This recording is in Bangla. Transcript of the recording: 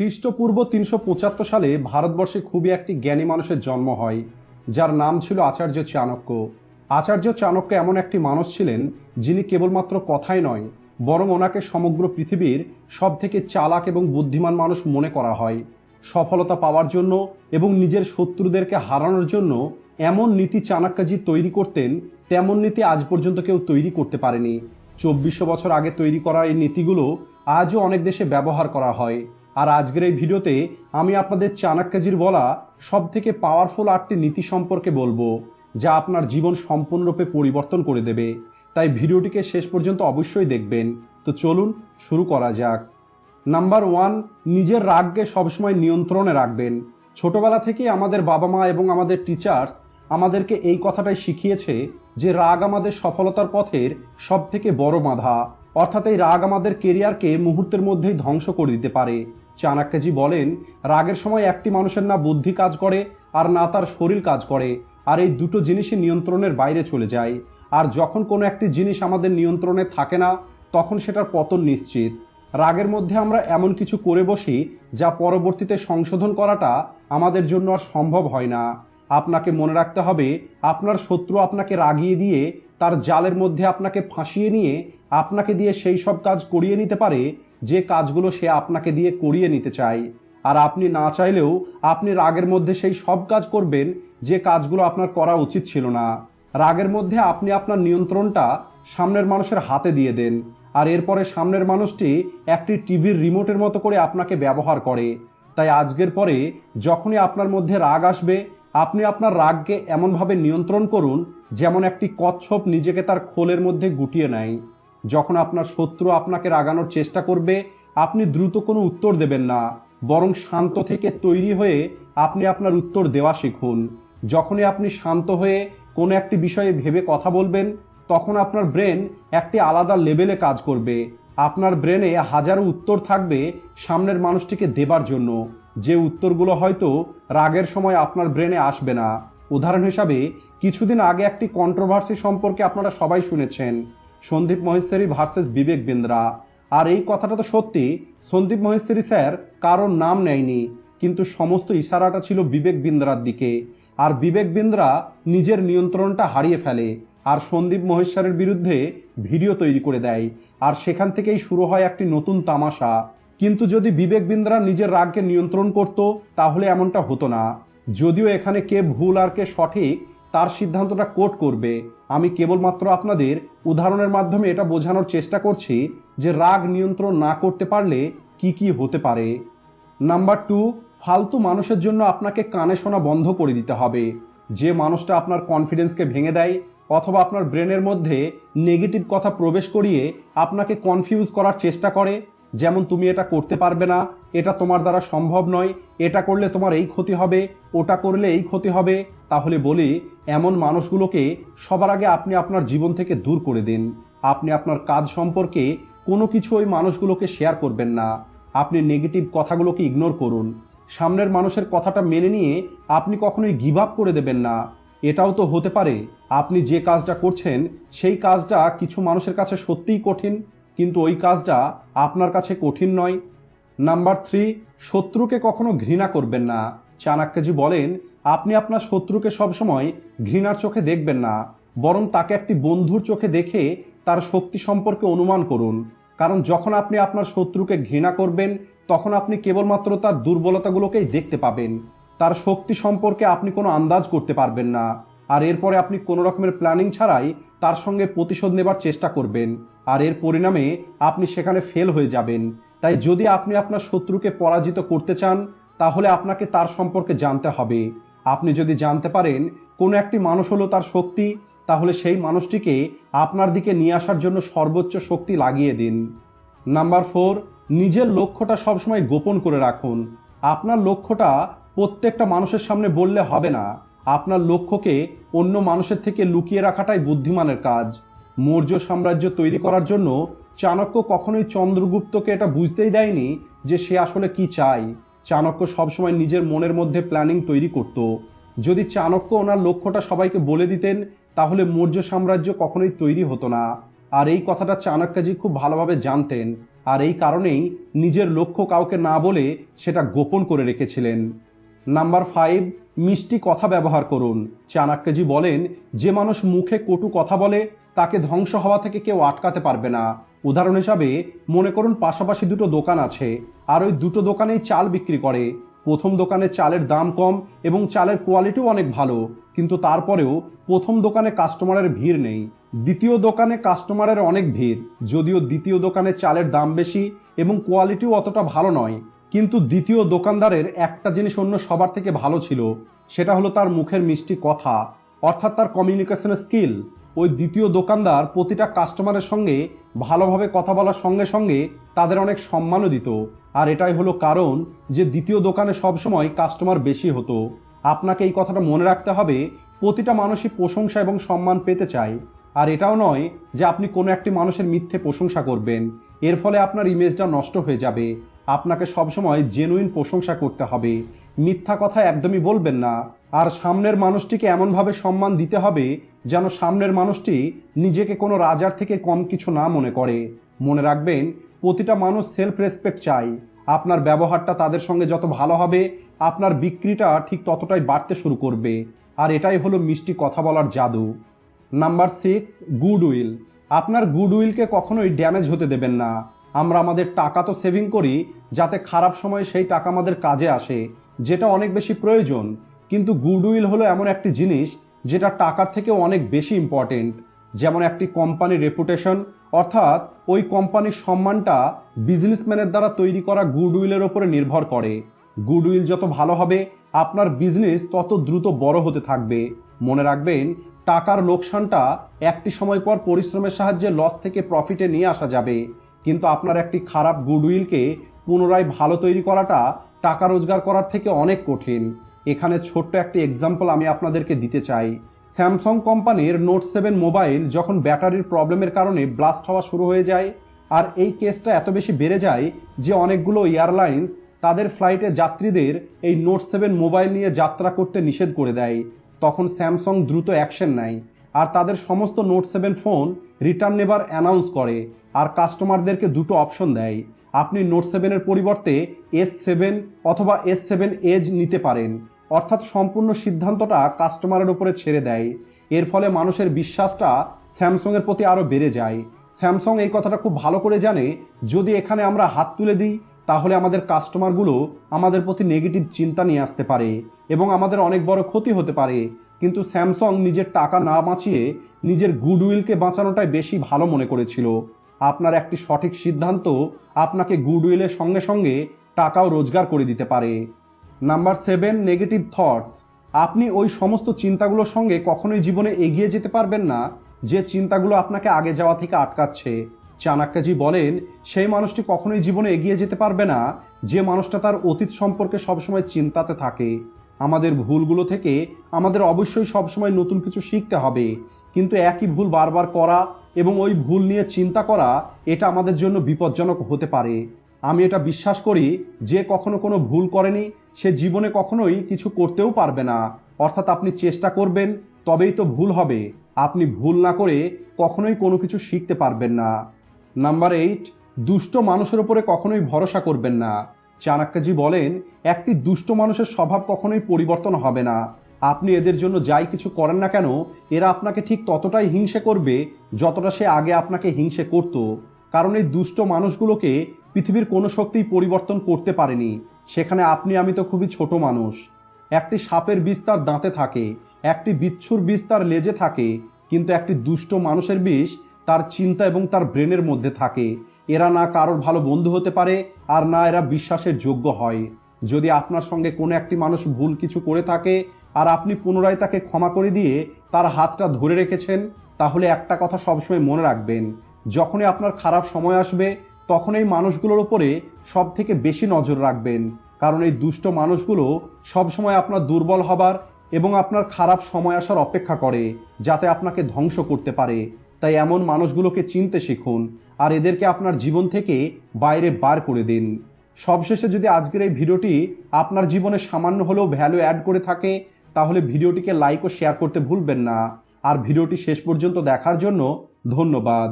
খ্রিস্টপূর্ব তিনশো পঁচাত্তর সালে ভারতবর্ষে খুবই একটি জ্ঞানী মানুষের জন্ম হয়, যার নাম ছিল আচার্য চাণক্য। আচার্য চাণক্য এমন একটি মানুষ ছিলেন যিনি কেবলমাত্র কথাই নয়, বরং ওনাকে সমগ্র পৃথিবীর সব থেকে চালাক এবং বুদ্ধিমান মানুষ মনে করা হয়। সফলতা পাওয়ার জন্য এবং নিজের শত্রুদেরকে হারানোর জন্য এমন নীতি চাণক্যজি তৈরি করতেন, তেমন নীতি আজ পর্যন্ত কেউ তৈরি করতে পারেনি। চব্বিশশো বছর আগে তৈরি করা এই নীতিগুলো আজও অনেক দেশে ব্যবহার করা হয়। আর আজকের এই ভিডিওতে আমি আপনাদের চাণক্যজির বলা সব থেকে পাওয়ারফুল আটটি নীতি সম্পর্কে বলব, যা আপনার জীবন সম্পূর্ণরূপে পরিবর্তন করে দেবে। তাই ভিডিওটিকে শেষ পর্যন্ত অবশ্যই দেখবেন। তো চলুন শুরু করা যাক। নাম্বার ওয়ান, নিজের রাগকে সবসময় নিয়ন্ত্রণে রাখবেন। ছোটবেলা থেকেই আমাদের বাবা মা এবং আমাদের টিচার্স আমাদেরকে এই কথাটাই শিখিয়েছে যে রাগ আমাদের সফলতার পথের সব থেকে বড় বাধা। অর্থাৎ এই রাগ আমাদের কেরিয়ারকে মুহূর্তের মধ্যেই ধ্বংস করে দিতে পারে। চাণক্যজি বলেন, রাগের সময় একটি মানুষের না বুদ্ধি কাজ করে, আর না তার শরীর কাজ করে, আর এই দুটো জিনিসই নিয়ন্ত্রণের বাইরে চলে যায়। আর যখন কোনো একটি জিনিস আমাদের নিয়ন্ত্রণে থাকে না, তখন সেটার পতন নিশ্চিত। রাগের মধ্যে আমরা এমন কিছু করে বসি, যা পরবর্তীতে সংশোধন করাটা আমাদের জন্য আর সম্ভব হয় না। আপনাকে মনে রাখতে হবে, আপনার শত্রু আপনাকে রাগিয়ে দিয়ে, তার জালের মধ্যে আপনাকে ফাঁসিয়ে নিয়ে, আপনাকে দিয়ে সেই সব কাজ করিয়ে নিতে পারে, যে কাজগুলো সে আপনাকে দিয়ে করিয়ে নিতে চায়। আর আপনি না চাইলেও, আপনি রাগের মধ্যে সেই সব কাজ করবেন, যে কাজগুলো আপনার করা উচিত ছিল না। রাগের মধ্যে আপনি আপনার নিয়ন্ত্রণটা সামনের মানুষের হাতে দিয়ে দেন। আর এরপরে সামনের মানুষটি একটি টিভির রিমোটের মতো করে আপনাকে ব্যবহার করে। তাই আজকের পরে যখনই আপনার মধ্যে রাগ আসবে আপনি আপনার রাগকে এমনভাবে নিয়ন্ত্রণ করুন যেমন একটি কচ্ছপ নিজেকে তার খোলের মধ্যে গুটিয়ে নেয়। যখন আপনার শত্রু আপনাকে রাগানোর চেষ্টা করবে, আপনি দ্রুত কোনো উত্তর দেবেন না, বরং শান্ত থেকে তৈরি হয়ে আপনি আপনার উত্তর দেওয়া শিখুন। যখনই আপনি শান্ত হয়ে কোনো একটি বিষয়ে ভেবে কথা বলবেন, তখন আপনার ব্রেন একটি আলাদা লেভেলে কাজ করবে। আপনার ব্রেনে হাজারো উত্তর থাকবে সামনের মানুষটিকে দেবার জন্য। যে উত্তরগুলো হয়তো রাগের সময় আপনার ব্রেনে আসবে না। উদাহরণ হিসাবে, কিছুদিন আগে একটি কন্ট্রোভার্সি সম্পর্কে আপনারা সবাই শুনেছেন, সন্দীপ মহেশ্বরী ভার্সেস বিবেক বিন্দ্রা। আর এই কথাটা তো সত্যি, সন্দীপ মহেশ্বরী স্যার কারোর নাম নেয়নি, কিন্তু সমস্ত ইশারাটা ছিল বিবেক বিন্দ্রার দিকে। আর বিবেক বিন্দ্রা নিজের নিয়ন্ত্রণটা হারিয়ে ফেলে, আর সন্দীপ মহেশ্বরের বিরুদ্ধে ভিডিও তৈরি করে দেয়। আর সেখান থেকেই শুরু হয় একটি নতুন তামাশা। কিন্তু যদি বিবেক বিন্দ্রা নিজের রাগকে নিয়ন্ত্রণ করত, তাহলে এমনটা হতো না। যদিও এখানে কে ভুল আর কে সঠিক, তার সিদ্ধান্তটা কোট করবে। আমি কেবলমাত্র আপনাদের উদাহরণের মাধ্যমে এটা বোঝানোর চেষ্টা করছি যে রাগ নিয়ন্ত্রণ না করতে পারলে কি কি হতে পারে। নাম্বার টু, ফালতু মানুষের জন্য আপনাকে কানে শোনা বন্ধ করে দিতে হবে। যে মানুষটা আপনার কনফিডেন্সকে ভেঙে দেয় অথবা আপনার ব্রেনের মধ্যে নেগেটিভ কথা প্রবেশ করিয়ে আপনাকে কনফিউজ করার চেষ্টা করে যেমন তুমি এটা করতে পারবে না, এটা তোমার দ্বারা সম্ভব নয়, এটা করলে তোমার এই ক্ষতি হবে, ওটা করলে এই ক্ষতি হবে, তাহলে বলি, এমন মানুষগুলোকে সবার আগে আপনি আপনার জীবন থেকে দূর করে দিন। আপনি আপনার কাজ সম্পর্কে কোনো কিছু ওই মানুষগুলোকে শেয়ার করবেন না। আপনি নেগেটিভ কথাগুলোকে ইগনোর করুন। সামনের মানুষের কথাটা মেনে নিয়ে আপনি কখনোই গিভ আপ করে দেবেন না। এটাও তো হতে পারে, আপনি যে কাজটা করছেন, সেই কাজটা কিছু মানুষের কাছে সত্যিই কঠিন কিন্তু ওই কাজটা আপনার কাছে কঠিন নয়। নাম্বার থ্রি, শত্রুকে কখনো ঘৃণা করবেন না। চাণক্যজি বলেন, আপনি আপনার শত্রুকে সবসময় ঘৃণার চোখে দেখবেন না, বরং তাকে একটি বন্ধুর চোখে দেখে তার শক্তি সম্পর্কে অনুমান করুন। কারণ যখন আপনি আপনার শত্রুকে ঘৃণা করবেন, তখন আপনি কেবলমাত্র তার দুর্বলতাগুলোকেই দেখতে পাবেন। তার শক্তি সম্পর্কে আপনি কোনো আন্দাজ করতে পারবেন না। আর এরপরে আপনি কোনো রকমের প্ল্যানিং ছাড়াই তার সঙ্গে প্রতিশোধ নেবার চেষ্টা করবেন। আর এর পরিণামে আপনি সেখানে ফেল হয়ে যাবেন। তাই যদি আপনি আপনার শত্রুকে পরাজিত করতে চান, তাহলে আপনাকে তার সম্পর্কে জানতে হবে। আপনি যদি জানতে পারেন কোনো একটি মানুষ হলো তার শক্তি, তাহলে সেই মানুষটিকে আপনার দিকে নিয়ে আসার জন্য সর্বোচ্চ শক্তি লাগিয়ে দিন। নাম্বার ফোর, নিজের লক্ষ্যটা সবসময় গোপন করে রাখুন। আপনার লক্ষ্যটা প্রত্যেকটা মানুষের সামনে বললে হবে না। আপনার লক্ষ্যকে অন্য মানুষের থেকে লুকিয়ে রাখাটাই বুদ্ধিমানের কাজ। মৌর্য সাম্রাজ্য তৈরি করার জন্য চাণক্য কখনোই চন্দ্রগুপ্তকে এটা বুঝতেই দেয়নি যে সে আসলে কি চায়। চাণক্য সবসময় নিজের মনের মধ্যে প্ল্যানিং তৈরি করত। যদি চাণক্য ওনার লক্ষ্যটা সবাইকে বলে দিতেন, তাহলে মৌর্য সাম্রাজ্য কখনোই তৈরি হতো না। আর এই কথাটা চাণক্যজি খুব ভালোভাবে জানতেন। আর এই কারণেই নিজের লক্ষ্য কাউকে না বলে সেটা গোপন করে রেখেছিলেন। নাম্বার ফাইভ মিষ্টি কথা ব্যবহার করুন। চাণক্যজি বলেন, যে মানুষ মুখে কটু কথা বলে, তাকে ধ্বংস হওয়া থেকে কেউ আটকাতে পারবে না। উদাহরণ হিসাবে, মনে করুন পাশাপাশি দুটো দোকান আছে। আর ওই দুটো দোকানেই চাল বিক্রি করে। প্রথম দোকানে চালের দাম কম এবং চালের কোয়ালিটিও অনেক ভালো। কিন্তু তারপরেও প্রথম দোকানে কাস্টমারের ভিড় নেই। দ্বিতীয় দোকানে কাস্টমারের অনেক ভিড়। যদিও দ্বিতীয় দোকানে চালের দাম বেশি এবং কোয়ালিটিও অতটা ভালো নয়। কিন্তু দ্বিতীয় দোকানদারের একটা জিনিস অন্য সবার থেকে ভালো ছিল, সেটা হলো তার মুখের মিষ্টি কথা, অর্থাৎ তার কমিউনিকেশন স্কিল ওই দ্বিতীয় দোকানদার প্রতিটা কাস্টমারের সঙ্গে ভালোভাবে কথা বলার সঙ্গে সঙ্গে তাদের অনেক সম্মানও দিত। আর এটাই হলো কারণ যে দ্বিতীয় দোকানে সবসময় কাস্টমার বেশি হতো। আপনাকে এই কথাটা মনে রাখতে হবে, প্রতিটা মানুষই প্রশংসা এবং সম্মান পেতে চায়। আর এটাও নয় যে আপনি কোনো একটি মানুষের মিথ্যে প্রশংসা করবেন। এর ফলে আপনার ইমেজটা নষ্ট হয়ে যাবে। আপনাকে সবসময় জেনুইন প্রশংসা করতে হবে। মিথ্যা কথা একদমই বলবেন না। আর সামনের মানুষটিকে এমনভাবে সম্মান দিতে হবে যেন সামনের মানুষটি নিজেকে কোনো রাজার থেকে কম কিছু না মনে করে। মনে রাখবেন, প্রতিটা মানুষ সেলফ রেসপেক্ট চাই। আপনার ব্যবহারটা তাদের সঙ্গে যত ভালো হবে, আপনার বিক্রিটা ঠিক ততটাই বাড়তে শুরু করবে। আর এটাই হলো মিষ্টি কথা বলার জাদু। নাম্বার সিক্স গুড উইল আপনার গুড উইলকে কখনোই ড্যামেজ হতে দেবেন না। আমরা আমাদের টাকা তো সেভিং করি, যাতে খারাপ সময়ে সেই টাকা আমাদের কাজে আসে, যেটা অনেক বেশি প্রয়োজন। কিন্তু গুড উইল হলো এমন একটি জিনিস, যেটা টাকার থেকেও অনেক বেশি ইম্পর্টেন্ট যেমন একটি কোম্পানির রেপুটেশন অর্থাৎ ওই কোম্পানির সম্মানটা বিজনেসম্যানের দ্বারা তৈরি করা গুড উইলের ওপরে নির্ভর করে। গুড উইল যত ভালো হবে, আপনার বিজনেস তত দ্রুত বড় হতে থাকবে। মনে রাখবেন, টাকার লোকসানটা একটি সময় পর পরিশ্রমের সাহায্যে লস থেকে প্রফিটে নিয়ে আসা যাবে। কিন্তু আপনার একটি খারাপ গুডউইলকে পুনরায় ভালো তৈরি করাটা টাকা রোজগার করার থেকে অনেক কঠিন। এখানে ছোট্ট একটি এক্সাম্পল আমি আপনাদেরকে দিতে চাই। স্যামসাং কোম্পানির নোট সেভেন মোবাইল যখন ব্যাটারির প্রবলেমের কারণে ব্লাস্ট হওয়া শুরু হয়ে যায় আর এই কেসটা এত বেশি বেড়ে যায় যে অনেকগুলো এয়ারলাইন্স তাদের ফ্লাইটে যাত্রীদের এই নোট সেভেন মোবাইল নিয়ে যাত্রা করতে নিষেধ করে দেয়। তখন স্যামসাং দ্রুত অ্যাকশন নেয়। আর তাদের সমস্ত নোট সেভেন ফোন রিটার্ন নেবার অ্যানাউন্স করে আর কাস্টমারদেরকে দুটো অপশন দেয়। আপনি নোট সেভেনের পরিবর্তে এস সেভেন অথবা এস সেভেন এজ নিতে পারেন। অর্থাৎ সম্পূর্ণ সিদ্ধান্তটা কাস্টমারের উপরে ছেড়ে দেয়। এর ফলে মানুষের বিশ্বাসটা স্যামসংয়ের প্রতি আরও বেড়ে যায়। স্যামসং এই কথাটা খুব ভালো করে জানে, যদি এখানে আমরা হাত তুলে দিই, তাহলে আমাদের কাস্টমারগুলো আমাদের প্রতি নেগেটিভ চিন্তা নিয়ে আসতে পারে এবং আমাদের অনেক বড় ক্ষতি হতে পারে। কিন্তু স্যামসং নিজের টাকা না বাঁচিয়ে নিজের গুডউইলকে বাঁচানোটাই বেশি ভালো মনে করেছিল। আপনার একটি সঠিক সিদ্ধান্ত আপনাকে গুডউইলের সঙ্গে সঙ্গে টাকাও রোজগার করে দিতে পারে। Number seven, negative thoughts. আপনি ওই সমস্ত চিন্তাগুলোর সঙ্গে কখনোই জীবনে এগিয়ে যেতে পারবেন না, যে চিন্তাগুলো আপনাকে আগে যাওয়া থেকে আটকাচ্ছে। চাণক্যজি বলেন, সেই মানুষটি কখনোই জীবনে এগিয়ে যেতে পারবে না, যে মানুষটা তার অতীত সম্পর্কে সবসময় চিন্তাতে থাকে। আমাদের ভুলগুলো থেকে আমাদের অবশ্যই সবসময় নতুন কিছু শিখতে হবে। কিন্তু একই ভুল বারবার করা এবং ওই ভুল নিয়ে চিন্তা করা, এটা আমাদের জন্য বিপজ্জনক হতে পারে। আমি এটা বিশ্বাস করি, যে কখনো কোনো ভুল করেনি, সে জীবনে কখনোই কিছু করতেও পারবে না। অর্থাৎ আপনি চেষ্টা করবেন, তবেই তো ভুল হবে। আপনি ভুল না করে কখনোই কোনো কিছু শিখতে পারবেন না। নাম্বার এইট, দুষ্ট মানুষের উপরে কখনোই ভরসা করবেন না। চাণক্যজি বলেন, একটি দুষ্ট মানুষের স্বভাব কখনোই পরিবর্তন হবে না। আপনি এদের জন্য যাই কিছু করেন না কেন, এরা আপনাকে ঠিক ততটাই হিংসে করবে যতটা সে আগে আপনাকে হিংসে করত। কারণ এই দুষ্ট মানুষগুলোকে পৃথিবীর কোনো শক্তিই পরিবর্তন করতে পারেনি। সেখানে আপনি, আমি তো খুবই ছোট মানুষ। একটি সাপের বিষ তার দাঁতে থাকে, একটি বিচ্ছুর বিষ তার লেজে থাকে, কিন্তু একটি দুষ্ট মানুষের বিষ তার চিন্তা এবং তার ব্রেনের মধ্যে থাকে। এরা না কারোর ভালো বন্ধু হতে পারে আর না এরা বিশ্বাসের যোগ্য হয়। যদি আপনার সঙ্গে কোনো একটি মানুষ ভুল কিছু করে থাকে আর আপনি পুনরায় তাকে ক্ষমা করে দিয়ে তার হাতটা ধরে রেখেছেন, তাহলে একটা কথা সবসময় মনে রাখবেন। যখনই আপনার খারাপ সময় আসবে, তখন এই মানুষগুলোর উপরে সব থেকে বেশি নজর রাখবেন। কারণ এই দুষ্ট মানুষগুলো সবসময় আপনার দুর্বল হবার এবং আপনার খারাপ সময় আসার অপেক্ষা করে, যাতে আপনাকে ধ্বংস করতে পারে। তাই এমন মানুষগুলোকে চিনতে শিখুন আর এদেরকে আপনার জীবন থেকে বাইরে বার করে দিন। সবশেষে যদি আজকের এই ভিডিওটি আপনার জীবনে সামান্য হলেও ভ্যালু অ্যাড করে থাকে, তাহলে ভিডিওটিকে লাইক ও শেয়ার করতে ভুলবেন না। আর ভিডিওটি শেষ পর্যন্ত দেখার জন্য ধন্যবাদ।